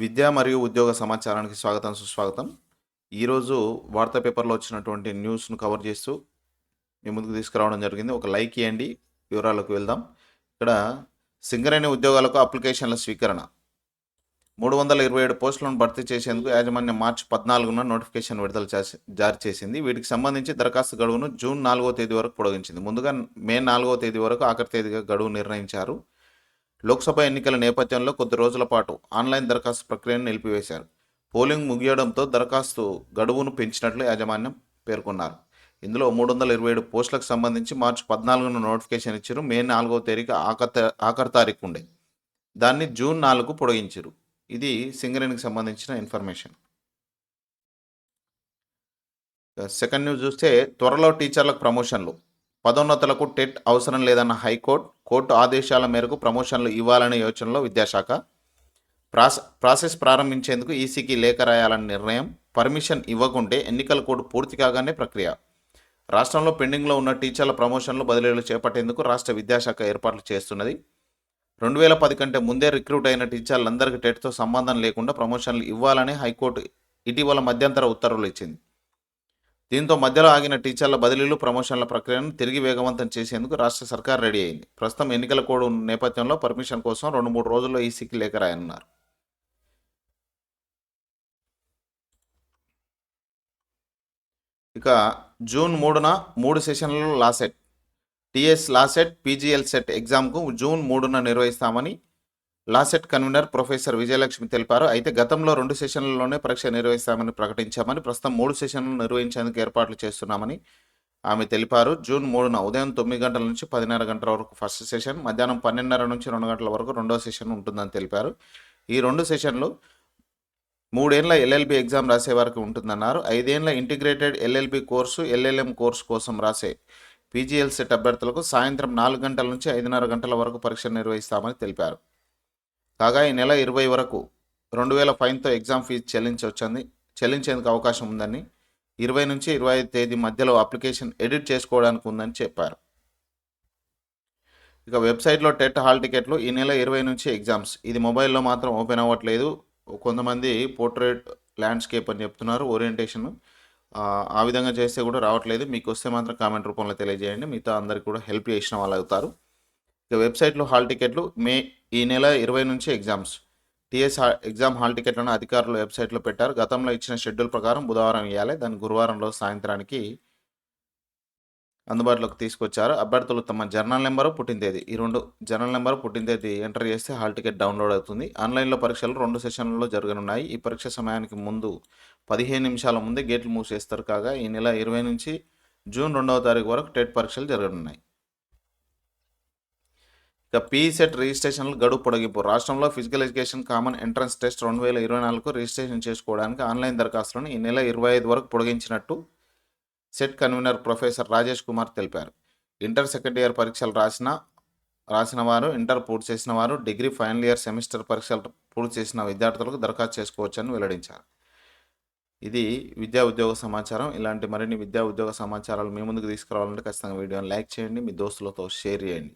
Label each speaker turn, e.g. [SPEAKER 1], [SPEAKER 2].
[SPEAKER 1] విద్య మరియు ఉద్యోగ సమాచారానికి స్వాగతం సుస్వాగతం. ఈరోజు వార్తా పేపర్లో వచ్చినటువంటి న్యూస్ను కవర్ చేస్తూ మీ ముందుకు తీసుకురావడం జరిగింది. ఒక లైక్ ఇవ్వండి వివరాలకు వెళ్దాం. ఇక్కడ సింగరేణి ఉద్యోగాలకు అప్లికేషన్ల స్వీకరణ. మూడు వందల ఇరవై ఏడు పోస్టులను భర్తీ చేసేందుకు యాజమాన్యం మార్చి పద్నాలుగున నోటిఫికేషన్ విడుదల చేసి జారీ చేసింది. వీటికి సంబంధించి దరఖాస్తు గడువును జూన్ నాలుగో తేదీ వరకు పొడిగించింది. ముందుగా మే నాలుగో తేదీ వరకు ఆఖరి తేదీగా గడువు నిర్ణయించారు. లోక్సభ ఎన్నికల నేపథ్యంలో కొద్ది రోజుల పాటు ఆన్లైన్ దరఖాస్తు ప్రక్రియను నిలిపివేశారు. పోలింగ్ ముగియడంతో దరఖాస్తు గడువును పెంచినట్లు యాజమాన్యం పేర్కొన్నారు. ఇందులో మూడు వందల ఇరవై ఏడు పోస్టులకు సంబంధించి మార్చి పద్నాలుగున నోటిఫికేషన్ ఇచ్చారు. మే నాలుగవ తేదీకి ఆఖరి ఆఖరి తారీఖు ఉండే. దాన్ని జూన్ నాలుగు పొడిగించారు. ఇది సింగరేణికి సంబంధించిన ఇన్ఫర్మేషన్. సెకండ్ న్యూస్ చూస్తే త్వరలో టీచర్లకు ప్రమోషన్లు. పదోన్నతులకు టెట్ అవసరం లేదన్న హైకోర్టు కోర్టు ఆదేశాల మేరకు ప్రమోషన్లు ఇవ్వాలనే యోచనలో విద్యాశాఖ ప్రాస ప్రాసెస్ ప్రారంభించేందుకు ఈసీకి లేఖ రాయాలన్న నిర్ణయం పర్మిషన్ ఇవ్వకుంటే ఎన్నికల కోడ్ పూర్తి కాగానే ప్రక్రియ. రాష్ట్రంలో పెండింగ్లో ఉన్న టీచర్ల ప్రమోషన్లు బదిలీలు చేపట్టేందుకు రాష్ట్ర విద్యాశాఖ ఏర్పాట్లు చేస్తున్నది. రెండు వేల పది కంటే ముందే రిక్రూట్ అయిన టీచర్లందరికీ టెట్తో సంబంధం లేకుండా ప్రమోషన్లు ఇవ్వాలని హైకోర్టు ఇటీవల మధ్యంతర ఉత్తర్వులు ఇచ్చింది. దీంతో మధ్యలో ఆగిన టీచర్ల బదిలీలు ప్రమోషన్ల ప్రక్రియను తిరిగి వేగవంతం చేసేందుకు రాష్ట్ర సర్కార్ రెడీ అయింది. ప్రస్తుతం ఎన్నికల కోడ్ నేపథ్యంలో పర్మిషన్ కోసం రెండు మూడు రోజుల్లో ఈసీకి లేఖ రాయనున్నారు. ఇక జూన్ మూడున మూడు సెషన్లలో LAWCET TS LAWCET PGLCET ఎగ్జామ్కు జూన్ మూడున నిర్వహిస్తామని లాసెట్ కన్వీనర్ ప్రొఫెసర్ విజయలక్ష్మి తెలిపారు. అయితే గతంలో రెండు సెషన్లలోనే పరీక్ష నిర్వహిస్తామని ప్రకటించామని ప్రస్తుతం మూడు సెషన్లు నిర్వహించేందుకు ఏర్పాట్లు చేస్తున్నామని ఆమె తెలిపారు. జూన్ మూడున ఉదయం తొమ్మిది గంటల నుంచి పదిన్నర గంటల వరకు ఫస్ట్ సెషన్ మధ్యాహ్నం పన్నెండున్నర నుంచి రెండు గంటల వరకు రెండో సెషన్ ఉంటుందని తెలిపారు. ఈ రెండు సెషన్లు మూడేళ్ళ ఎల్ఎల్బి ఎగ్జామ్ రాసే వారికి ఉంటుందన్నారు. ఐదేళ్ళ integrated LLB course LLM course కోసం రాసే పీజీఎల్ సెట్ అభ్యర్థులకు సాయంత్రం నాలుగు గంటల నుంచి ఐదున్నర గంటల వరకు పరీక్ష నిర్వహిస్తామని తెలిపారు. కాగా ఈ నెల ఇరవై వరకు రెండు వేల ఫైన్తో ఎగ్జామ్ ఫీజు చెల్లించవచ్చని చెల్లించేందుకు అవకాశం ఉందని ఇరవై నుంచి ఇరవై ఐదు తేదీ మధ్యలో అప్లికేషన్ ఎడిట్ చేసుకోవడానికి ఉందని చెప్పారు. ఇక వెబ్సైట్లో టెట్ హాల్ టికెట్లు ఈ నెల ఇరవై నుంచి ఎగ్జామ్స్. ఇది మొబైల్లో మాత్రం ఓపెన్ అవ్వట్లేదు. కొంతమంది పోర్ట్రేట్ ల్యాండ్స్కేప్ అని చెప్తున్నారు ఓరియంటేషన్. ఆ విధంగా చేస్తే కూడా రావట్లేదు. మీకు వస్తే మాత్రం కామెంట్ రూపంలో తెలియజేయండి. మిగతా అందరికి కూడా హెల్ప్ చేసిన వాళ్ళు అవుతారు. ఇక వెబ్సైట్లో హాల్ టికెట్లు మే ఈ నెల ఇరవై నుంచి ఎగ్జామ్స్. టీఎస్ ఎగ్జామ్ హాల్ టికెట్లను అధికారులు వెబ్సైట్లో పెట్టారు. గతంలో ఇచ్చిన షెడ్యూల్ ప్రకారం బుధవారం ఇవ్వాలి దాన్ని గురువారంలో సాయంత్రానికి అందుబాటులోకి తీసుకొచ్చారు. అభ్యర్థులు తమ జర్నల్ నెంబరు పుట్టిన తేదీ ఈ రెండు జర్నల్ నెంబర్ పుట్టిన తేదీ ఎంటర్ చేస్తే హాల్ టికెట్ డౌన్లోడ్ అవుతుంది. ఆన్లైన్లో పరీక్షలు రెండు సెషన్లలో జరగనున్నాయి. ఈ పరీక్ష సమయానికి ముందు పదిహేను నిమిషాల ముందే గేట్లు మూసేస్తారు. కాగా ఈ నెల ఇరవై నుంచి జూన్ రెండవ తారీఖు వరకు టెట్ పరీక్షలు జరగనున్నాయి. ఇక పీసెట్ రిజిస్ట్రేషన్లు గడువు పొడిగింపు. రాష్ట్రంలో physical education common entrance test రెండు వేల ఇరవై నాలుగుకు రిజిస్ట్రేషన్ చేసుకోవడానికి ఆన్లైన్ దరఖాస్తులను ఈ నెల ఇరవై ఐదు వరకు పొడిగించినట్టు CET convener professor Rajesh Kumar తెలిపారు. ఇంటర్ సెకండ్ ఇయర్ పరీక్షలు రాసిన రాసిన వారు ఇంటర్ పూర్తి చేసిన వారు డిగ్రీ ఫైనల్ ఇయర్ సెమిస్టర్ పరీక్షలు పూర్తి చేసిన విద్యార్థులకు దరఖాస్తు చేసుకోవచ్చని వెల్లడించారు. ఇది విద్యా ఉద్యోగ సమాచారం. ఇలాంటి మరిన్ని విద్యా ఉద్యోగ సమాచారాలు మీ ముందుకు తీసుకురావాలంటే ఖచ్చితంగా వీడియోని లైక్ చేయండి మీ దోస్తులతో షేర్ చేయండి.